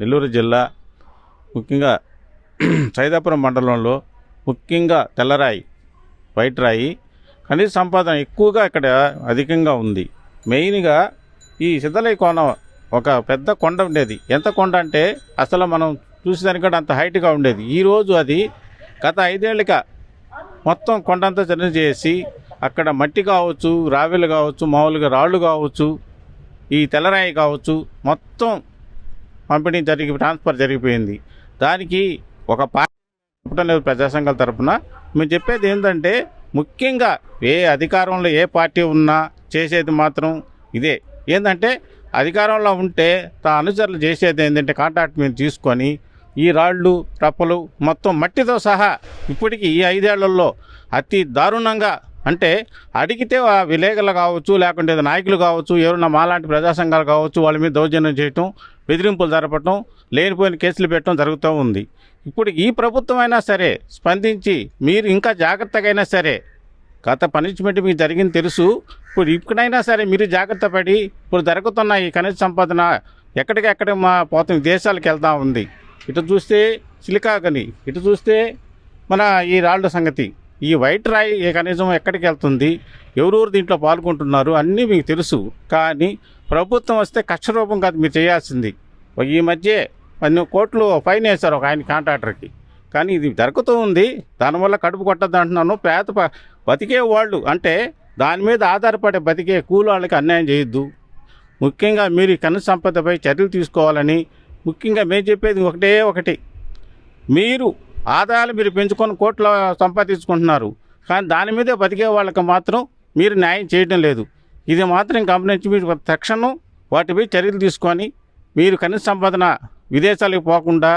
నెల్లూరు జిల్లా ముఖ్యంగా సైదాపురం మండలంలో ముఖ్యంగా తెల్లరాయి వైట్ రాయి ఖనిజ సంపాదన ఎక్కువగా ఇక్కడ అధికంగా ఉంది. మెయిన్గా ఈ సిద్ధలై కోన ఒక పెద్ద కొండ ఉండేది. ఎంత కొండ అంటే అసలు మనం చూసేదానికంటే అంత హైట్గా ఉండేది. ఈరోజు అది గత ఐదేళ్ళుగా మొత్తం కొండంతా చర్య చేసి అక్కడ మట్టి కావచ్చు రావిలు కావచ్చు మామూలుగా రాళ్ళు కావచ్చు ఈ తెల్లరాయి కావచ్చు మొత్తం పంపిణీ జరిగి ట్రాన్స్ఫర్ జరిగిపోయింది. దానికి ఒక పార్టీ చెప్పడం లేదు తరపున. మేము చెప్పేది ఏంటంటే ముఖ్యంగా ఏ అధికారంలో ఏ పార్టీ ఉన్నా చేసేది మాత్రం ఇదే. ఏంటంటే అధికారంలో ఉంటే తా అనుచరులు చేసేది ఏంటంటే కాంట్రాక్ట్ మీద తీసుకొని ఈ రాళ్ళు రప్పలు మొత్తం మట్టితో సహా ఇప్పటికీ ఈ ఐదేళ్ళలో అతి దారుణంగా అంటే అడిగితే ఆ విలేకరులు కావచ్చు లేకుంటే నాయకులు కావచ్చు ఎవరన్నా మాలాంటి ప్రజా సంఘాలు కావచ్చు వాళ్ళ మీద దౌర్జన్యం చేయటం బెదిరింపులు జరపటం లేనిపోయిన కేసులు పెట్టడం జరుగుతూ ఉంది. ఇప్పుడు ఈ ప్రభుత్వం అయినా సరే స్పందించి మీరు ఇంకా జాగ్రత్తగా అయినా సరే గత పనిష్మెంట్ మీకు జరిగింది తెలుసు. ఇప్పుడు ఇప్పుడైనా సరే మీరు జాగ్రత్త పడి ఇప్పుడు జరుగుతున్న ఈ ఖనిజ సంపాదన ఎక్కడికెక్కడ మా పోతున్న దేశాలకు వెళ్తా ఉంది. ఇటు చూస్తే సిలికాగని ఇటు చూస్తే మన ఈ రాళ్ళ సంగతి. ఈ వైట్ రాయి కనీసం ఎక్కడికి వెళ్తుంది? ఎవరెవరు దీంట్లో పాల్గొంటున్నారు? అన్నీ మీకు తెలుసు. కానీ ప్రభుత్వం వస్తే కక్షరూపం కాదు మీరు చేయాల్సింది. ఈ మధ్య కొన్ని కోట్లు ఫైన్ వేశారు ఒక ఆయన కాంట్రాక్టర్కి. కానీ ఇది జరుగుతూ ఉంది. దానివల్ల కడుపు కొట్టద్దు అంటున్నాను. పేద బతికే వాళ్ళు అంటే దాని మీద ఆధారపడే బతికే కూలి వాళ్ళకి అన్యాయం చేయొద్దు. ముఖ్యంగా మీరు ఈ సంపదపై చర్యలు తీసుకోవాలని ముఖ్యంగా మేము చెప్పేది ఒకటే ఒకటి. మీరు ఆదాయాలు మీరు పెంచుకొని కోట్ల సంపాదించుకుంటున్నారు. కానీ దాని మీదే బతికే వాళ్ళకి మాత్రం మీరు న్యాయం చేయడం లేదు. ఇది మాత్రం గమనించి మీరు తక్షణం వాటిపై చర్యలు తీసుకొని మీరు కనీస సంపాదన విదేశాలకు పోకుండా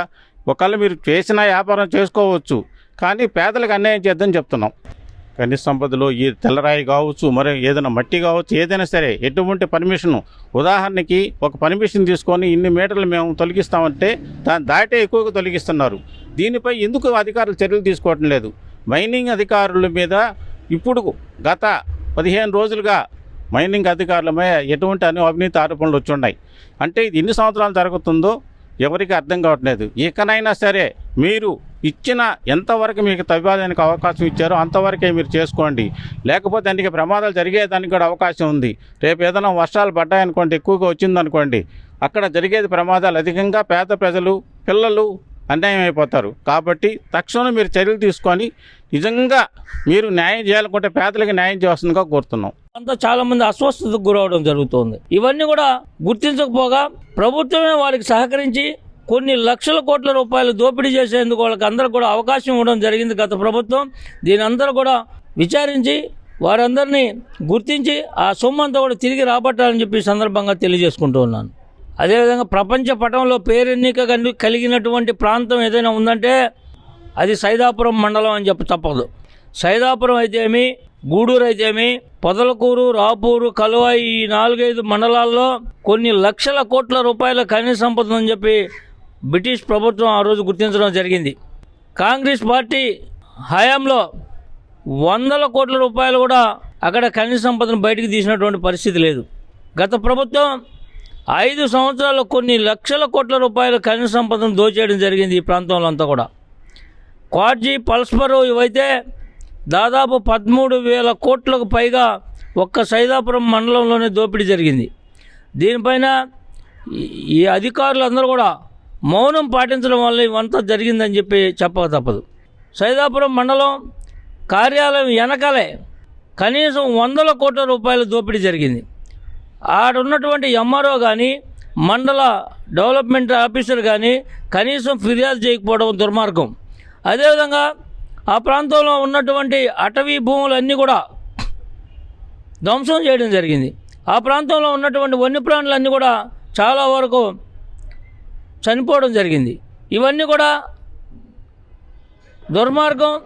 ఒకళ్ళు మీరు చేసిన వ్యాపారం చేసుకోవచ్చు. కానీ పేదలకు అన్యాయం చేద్దని చెప్తున్నాం. ఖనిజ సంపదలో ఈ తెల్లరాయి కావచ్చు మరి ఏదైనా మట్టి కావచ్చు ఏదైనా సరే ఎటువంటి పర్మిషన్? ఉదాహరణకి ఒక పర్మిషన్ తీసుకొని ఇన్ని మీటర్లు మేము తొలగిస్తామంటే దాన్ని దాటే ఎక్కువగా తొలగిస్తున్నారు. దీనిపై ఎందుకు అధికారులు చర్యలు తీసుకోవటం లేదు? మైనింగ్ అధికారుల మీద ఇప్పుడు గత పదిహేను రోజులుగా మైనింగ్ అధికారుల మీద ఎటువంటి అను అవినీతి ఆరోపణలు వచ్చున్నాయి అంటే ఇది ఎన్ని సంవత్సరాలు జరుగుతుందో ఎవరికి అర్థం కావట్లేదు. ఇకనైనా సరే మీరు ఇచ్చిన ఎంతవరకు మీకు తవ్వాదానికి అవకాశం ఇచ్చారో అంతవరకే మీరు చేసుకోండి. లేకపోతే అందుకే ప్రమాదాలు జరిగేదానికి కూడా అవకాశం ఉంది. రేపు ఏదైనా వర్షాలు పడ్డాయనుకోండి ఎక్కువగా వచ్చిందనుకోండి అక్కడ జరిగేది ప్రమాదాలు అధికంగా పేద ప్రజలు పిల్లలు అన్యాయం అయిపోతారు. కాబట్టి తక్షణం మీరు చర్యలు తీసుకొని నిజంగా మీరు న్యాయం చేయాలనుకుంటే పేదలకు న్యాయం చేస్తుందిగా కోరుతున్నాం. అంతా చాలా మంది అస్వస్థతకు గురవడం జరుగుతోంది. ఇవన్నీ కూడా గుర్తించకపోగా ప్రభుత్వమే వారికి సహకరించి కొన్ని లక్షల కోట్ల రూపాయలు దోపిడీ చేసేందుకు వాళ్ళకి అందరూ కూడా అవకాశం ఇవ్వడం జరిగింది గత ప్రభుత్వం. దీని అందరూ కూడా విచారించి వారందరినీ గుర్తించి ఆ సొమ్ము అంతా కూడా తిరిగి రాబట్టాలని చెప్పి సందర్భంగా తెలియజేసుకుంటూ ఉన్నాను. అదేవిధంగా ప్రపంచ పటంలో పేరెన్నిక కలిగినటువంటి ప్రాంతం ఏదైనా ఉందంటే అది సైదాపురం మండలం అని చెప్పి తప్పదు. సైదాపురం అయితేమి గూడూరు అయితేమి పొదలకూరు రాపూరు కలువాయి ఈ నాలుగైదు మండలాల్లో కొన్ని లక్షల కోట్ల రూపాయల ఖనిజ సంపద అని చెప్పి బ్రిటిష్ ప్రభుత్వం ఆ రోజు గుర్తించడం జరిగింది. కాంగ్రెస్ పార్టీ హయాంలో వందల కోట్ల రూపాయలు కూడా అక్కడ ఖనిజ సంపదను బయటికి తీసినటువంటి పరిస్థితి లేదు. గత ప్రభుత్వం ఐదు సంవత్సరాల్లో కొన్ని లక్షల కోట్ల రూపాయల ఖనిజ సంపదను దోచేయడం జరిగింది ఈ ప్రాంతంలో అంతా కూడా. క్వాడ్జీ పల్స్పరు ఇవైతే దాదాపు పదమూడు వేల కోట్లకు పైగా ఒక్క సైదాపురం మండలంలోనే దోపిడీ జరిగింది. దీనిపైన ఈ- ఈ అధికారులందరూ కూడా మౌనం పాటించడం వల్ల ఇవంతా జరిగిందని చెప్పి చెప్పక తప్పదు. సైదాపురం మండలం కార్యాలయం వెనకలే కనీసం వందల కోట్ల రూపాయల దోపిడీ జరిగింది. ఆడున్నటువంటి ఎంఆర్ఓ కానీ మండల డెవలప్మెంట్ ఆఫీసర్ కానీ కనీసం ఫిర్యాదు చేయకపోవడం దుర్మార్గం. అదేవిధంగా ఆ ప్రాంతంలో ఉన్నటువంటి అటవీ భూములన్నీ కూడా ధ్వంసం చేయడం జరిగింది. ఆ ప్రాంతంలో ఉన్నటువంటి వన్యప్రాణులన్నీ కూడా చాలా వరకు చనిపోవడం జరిగింది. ఇవన్నీ కూడా దుర్మార్గం.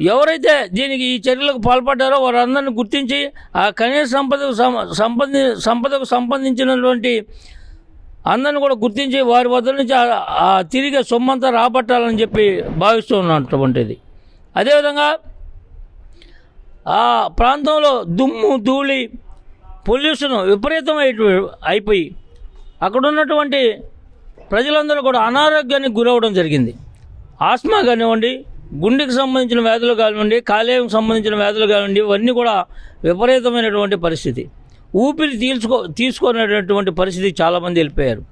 ఎవరైతే దీనికి ఈ చర్యలకు పాల్పడ్డారో వారందరిని గుర్తించి ఆ కనీస సంపదకు సంబంధి సంపదకు సంబంధించినటువంటి అందరిని కూడా గుర్తించి వారి వద్ద నుంచి ఆ- తిరిగి సొమ్మంతా రాబట్టాలని చెప్పి భావిస్తూ ఉన్నటువంటిది. అదేవిధంగా ఆ ప్రాంతంలో దుమ్ము ధూళి పొల్యూషన్ విపరీతం అయిపోయి అక్కడ ఉన్నటువంటి ప్రజలందరూ కూడా అనారోగ్యానికి గురవడం జరిగింది. ఆస్మా కానివ్వండి గుండెకి సంబంధించిన వ్యాధులు కానివ్వండి కాలేయం సంబంధించిన వ్యాధులు కానివ్వండి ఇవన్నీ కూడా విపరీతమైనటువంటి పరిస్థితి. ఊపిరి తీల్చుకో తీసుకునేటటువంటి పరిస్థితి చాలామంది వెళ్ళిపోయారు.